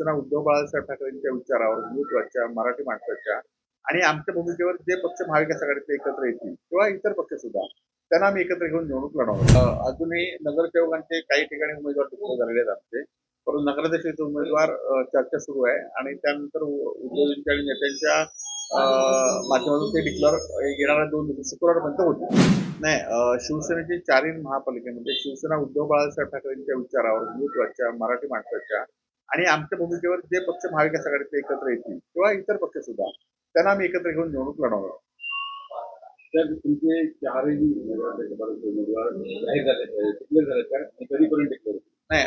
शिवसेना उद्धव बाळासाहेब ठाकरेंच्या विचारावर हिंदुत्वाच्या मराठी माणसाच्या आणि आमच्या भूमिकेवर जे पक्ष महाविकास आघाडीचे एकत्र येतील किंवा इतर पक्ष सुद्धा त्यांना आम्ही एकत्र घेऊन निवडणूक लढवणार अजूनही नगरसेवकांचे काही ठिकाणी उमेदवार डिक्लेअर झालेले आहेत आमचे. परंतु नगराध्यक्षाचे उमेदवार चर्चा सुरू आहे आणि त्यानंतर उद्योजकांच्या आणि नेत्यांच्या माध्यमातून ते डिक्लेअर येणाऱ्या दोन शुक्रवारपर्यंत होते नाही शिवसेनेचे चारही महापालिकेमध्ये शिवसेना उद्धव बाळासाहेब ठाकरेंच्या विचारावर हिंदुत्वाच्या मराठी माणसाच्या आणि आमच्या भूमिकेवर जे पक्ष महाविकास आघाडीचे एकत्र येतील किंवा इतर पक्ष सुद्धा त्यांना आम्ही एकत्र घेऊन निवडणूक लढवणार तर तुमचे चारही नगराध्यक्षपदाचे उमेदवार जाहीर झाले डिक्लेअर झाले त्या कधीपर्यंत डिक्लेअर नाही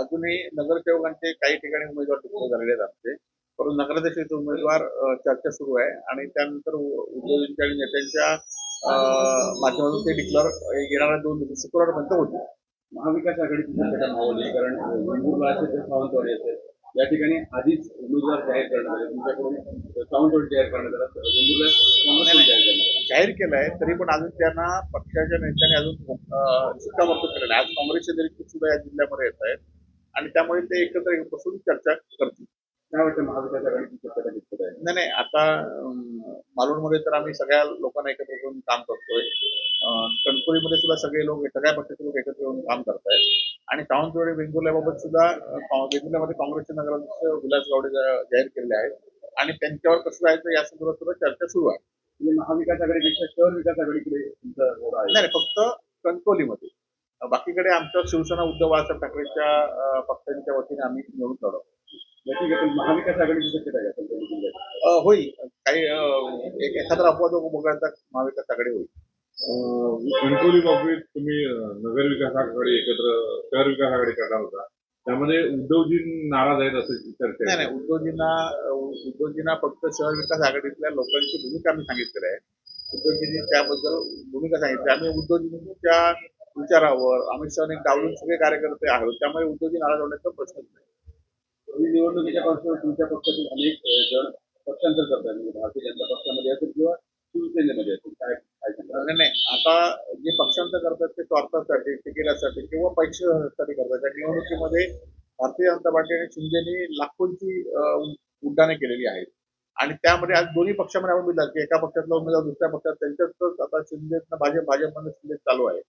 अजूनही नगरसेवकांचे काही ठिकाणी उमेदवार डिक्लेअर झालेले आहेत आमचे. परंतु नगराध्यक्षाचे उमेदवार चर्चा सुरू आहे आणि त्यानंतर उद्योजकांच्या आणि नेत्यांच्या माध्यमातून ते डिक्लेअर येणाऱ्या दोन शुक्रवारपर्यंत होतील. महाविकास आघाडीची शक्यता मावली कारण असेल तर सावंतवाडी असेल या ठिकाणी आधीच उमेदवार जाहीर करण्यात आले. तुमच्याकडून सावंतवाडी जाहीर करण्यात आला. वेंगुर्ला जाहीर करण्यात आला. जाहीर केलं आहे तरी पण अजून त्यांना पक्षाच्या नेत्यांनी अजून शिक्कामोर्तब केलं नाही. आज काँग्रेसचे निरीक्षक सुद्धा या जिल्ह्यामध्ये येत आहेत. आणि त्यामुळे ते एकत्र बसून चर्चा करतील. काय वाटतं महाविकास आघाडीची शक्यता कितपत आहे? नाही नाही आता मालवणमध्ये तर आम्ही सगळ्या लोकांना एकत्र करून काम करतोय. अं, कणकोलीमध्ये सुद्धा सगळे लोक सगळ्या पक्षाचे लोक एकत्र येऊन काम करतायत. आणि सावंतवाडी वेंगुर्ल्याबाबत सुद्धा वेंगुर्ल्यामध्ये काँग्रेसचे नगराध्यक्ष विलास गावडे जाहीर केलेले आहेत. आणि त्यांच्यावर कसं जायचं या संदर्भात सुद्धा चर्चा सुरू आहे. म्हणजे महाविकास आघाडीपेक्षा शहर विकास आघाडीकडे नाही फक्त कणकोलीमध्ये बाकीकडे आमच्या शिवसेना उद्धव बाळासाहेब ठाकरेच्या पक्षांच्या वतीने आम्ही निवडून लढवतो महाविकास आघाडीची शक्यता अं, होईल. काही एखादा अपवाद वगळता महाविकास आघाडी होईल. कणकवली बाबतीत तुम्ही नगर विकास आघाडी एकत्र शहर विकास आघाडी करणार होता. त्यामध्ये उद्धवजी नाराज आहेत असं चर्चा नाही आहे. नाही उद्योजींना उद्योजींना फक्त शहर विकास आघाडीतल्या लोकांची भूमिका आम्ही सांगितलेली आहे. उद्योजींनी त्याबद्दल भूमिका सांगितली. आम्ही उद्योजींच्या विचारावर अमित शहाने डावलून सगळे कार्यकर्ते आहोत त्यामुळे उद्योजी नाराज होण्याचा प्रश्नच नाही. ही निवडणुकीच्या पार्श्वभूमीवर तुमच्या पक्षातील अनेक अ, जण पक्षांतर करतात म्हणजे भारतीय जनता पक्षामध्ये असेल किंवा शिवसेनेमध्ये असेल काय काय सांगता नाही नाही आता जे पक्षांतर करतात ते स्वार्थासाठी तिकिटासाठी किंवा पैशासाठी करतात. त्या निवडणुकीमध्ये भारतीय जनता पार्टी आणि शिंदेनी लाखोंची उड्डाणे केलेली आहेत. आणि त्यामध्ये आज दोन्ही पक्षामध्ये आपण बघितलं की एका पक्षातला उमेदवार दुसऱ्या पक्षात त्यांच्यातच आता शिंदे भाजप भाजपमध्ये शिंदे चालू आहे.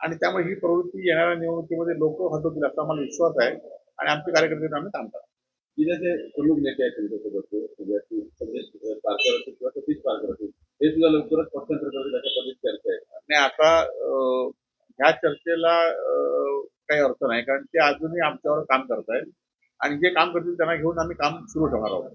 आणि त्यामुळे ही प्रवृत्ती येणाऱ्या निवडणुकीमध्ये लोक हटवतील असा आम्हाला विश्वास आहे. आणि आमचे कार्यकर्ते आम्ही थांबतात जिल्ह्याचे प्रमुख नेते आहेत तुमच्यासोबत म्हणजे पारकर असतील किंवा सतीश पारकर असतील हे सुद्धा लवकरच पक्षांतर करतील अशा पद्धतीची आणि आता ह्या चर्चेला काही अर्थ नाही. कारण ते अजूनही आमच्यावर काम करतायत. आणि जे काम करतील त्यांना घेऊन आम्ही काम सुरू ठेवणार आहोत.